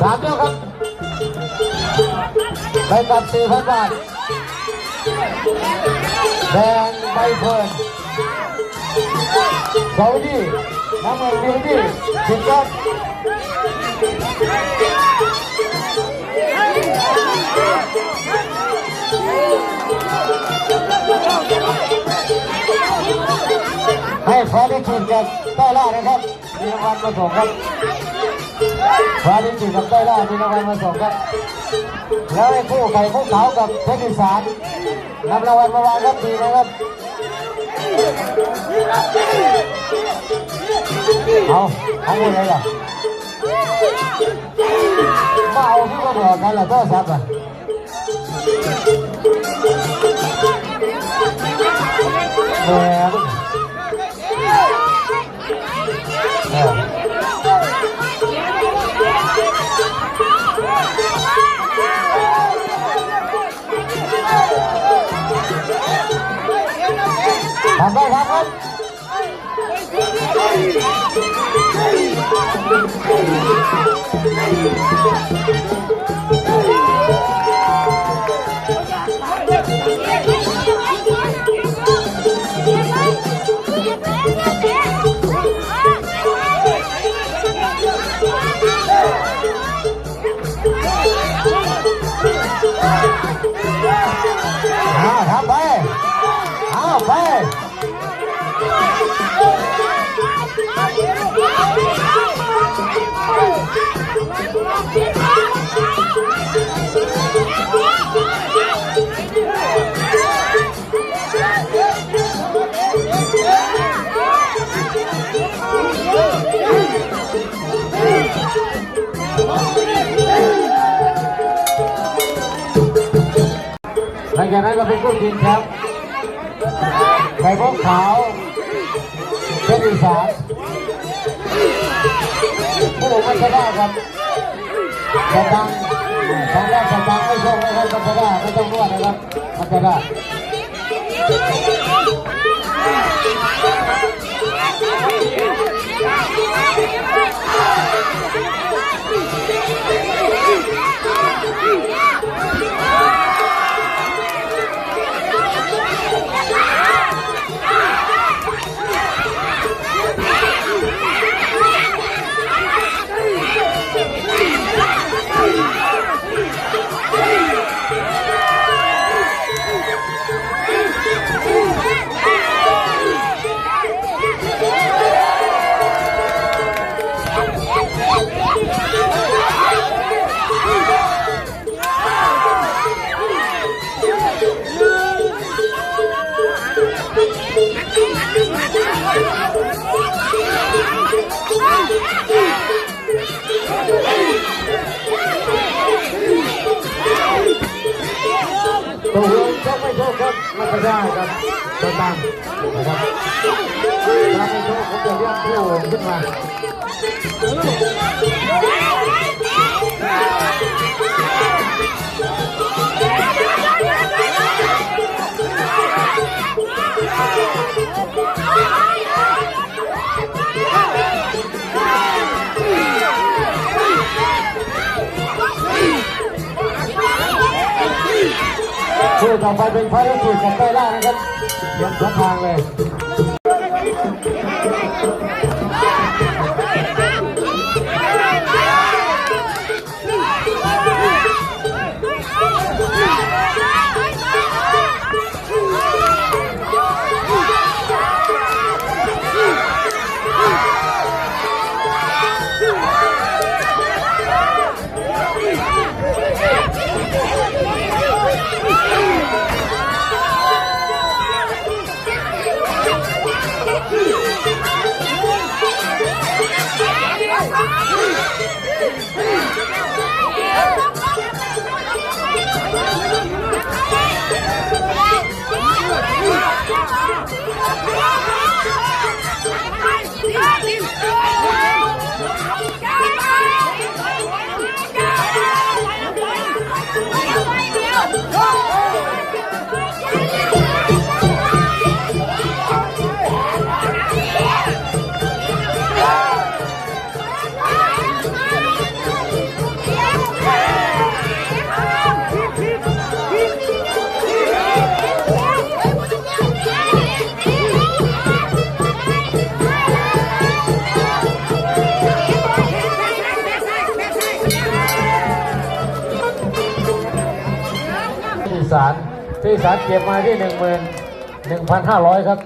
สามยกครับไปกับสี่พันบาทแดงใบเฟิร์นเสาดีน้ำเงินดีดีสิบครับให้ฟาดิจินกับใต้ล่านะครับมีรางวัลมาส่งครับ ฟาดิจินกับใต้ล่ามีรางวัลมาส่งครับแล้วไอ้คู่ไข่คู่ขาวกับเพชรอีสานนำรางวัลมาวางครับดีนะครับเอาเอาหมดเลยเหรอมาเอาที่มาบอกกันเหรอโทรศัพท์อะแหมเอ ท หลังจากนั้นก็เป็นคู่ทีมครับไข่พวกขาวเป็นอีสานผู้มันจะได้ครับ จะดังทางด้านจะดังไม่ชมนะครับมันจะได้ไม่ต้องนวดนะครับมันจะ ตกลงชกไม่ชกครับไม่ได้ครับตัวตามนะครับถ้าไม่ชกผมจะเรียกผู้ขึ้นมา ต่อไปเป็นภารกิจของใต้ล่างนะครับยังสองทางเลย สารพี่สารเก็บมาที่หนึ่งหมื่นหนึ่งพันห้าร้อยครับ